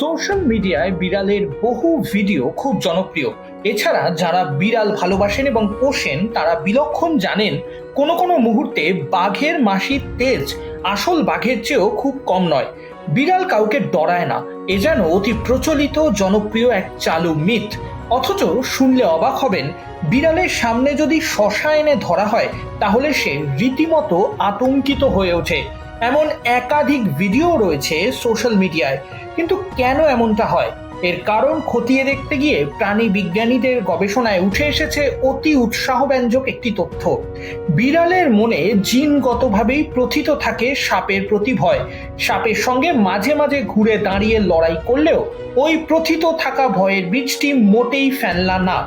Social মিডিয়ায় বিড়ালের বহু ভিডিও খুব জনপ্রিয়। এছাড়া যারা বিড়াল ভালোবাসেন এবং পোষেন, তারা বিলক্ষণ জানেন কোনো কোনো মুহূর্তে বাঘের মাসির তেজ আসল বাঘের চেয়েও খুব কম নয়। বিড়াল কাউকে ডরায় না, এ যেন অতি প্রচলিত, জনপ্রিয় এক চালু মিথ। অথচ শুনলে অবাক হবেন, বিড়ালের সামনে যদি শশা এনে ধরা হয়, তাহলে সে রীতিমতো আতঙ্কিত হয়ে ওঠে। এমন একাধিক ভিডিও রয়েছে সোশ্যাল মিডিয়ায়, কিন্তু কেন এমনটা হয়? এর কারণ খতিয়ে দেখতে গিয়ে প্রাণী বিজ্ঞানীদের গবেষণায় উঠে এসেছে অতি উৎসাহব্যঞ্জক একটি তথ্য। বিড়ালের মনে জিনগতভাবেই প্রথিত থাকে সাপের প্রতি ভয় সাপের সঙ্গে মাঝে মাঝে ঘুরে দাঁড়িয়ে লড়াই করলেও ওই প্রথিত থাকা ভয়ের বীজটি মোটেই ফেনলা না।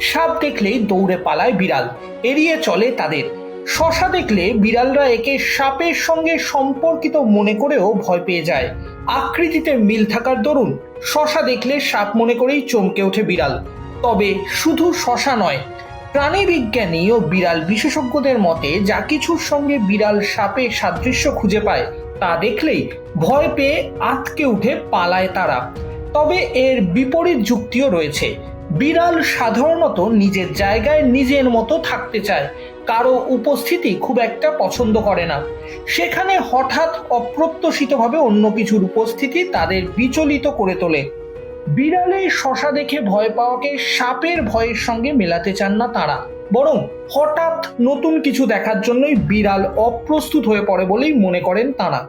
সাপ দেখলেই দৌড়ে পালায় বিড়াল। এড়িয়ে চলে তাদের। শশা দেখলে বিড়ালরা একে সাপের সঙ্গে সম্পর্কিত মনে করেও ভয় পেয়ে যায়। আকৃতিতে মিল থাকার দরুন শশা দেখলে সাপ মনে করেই চমকে ওঠে বিড়াল। তবে শুধু শশা নয় প্রাণী বিজ্ঞানী ও বিড়াল বিশেষজ্ঞদের মতে যা কিছুর সঙ্গে বিড়াল সাপের সাদৃশ্য খুঁজে পায়, তা দেখলেই ভয় পেয়ে আতকে উঠে পালায় তারা। তবে এর বিপরীত যুক্তিও রয়েছে। বিড়াল সাধারণত নিজের জায়গায় নিজের মতো থাকতে চায় কারও উপস্থিতি খুব একটা পছন্দ করে না। সেখানে হঠাৎ অপ্রত্যাশিতভাবে অন্য কিছুর উপস্থিতি তাদের বিচলিত করে তোলে। বিড়ালের শশা দেখে ভয় পাওয়াকে সাপের ভয়ের সঙ্গে মেলাতে চান না তারা। বরং হঠাৎ নতুন কিছু দেখার জন্যই বিড়াল অপ্রস্তুত হয়ে পড়ে বলেই মনে করেন তারা।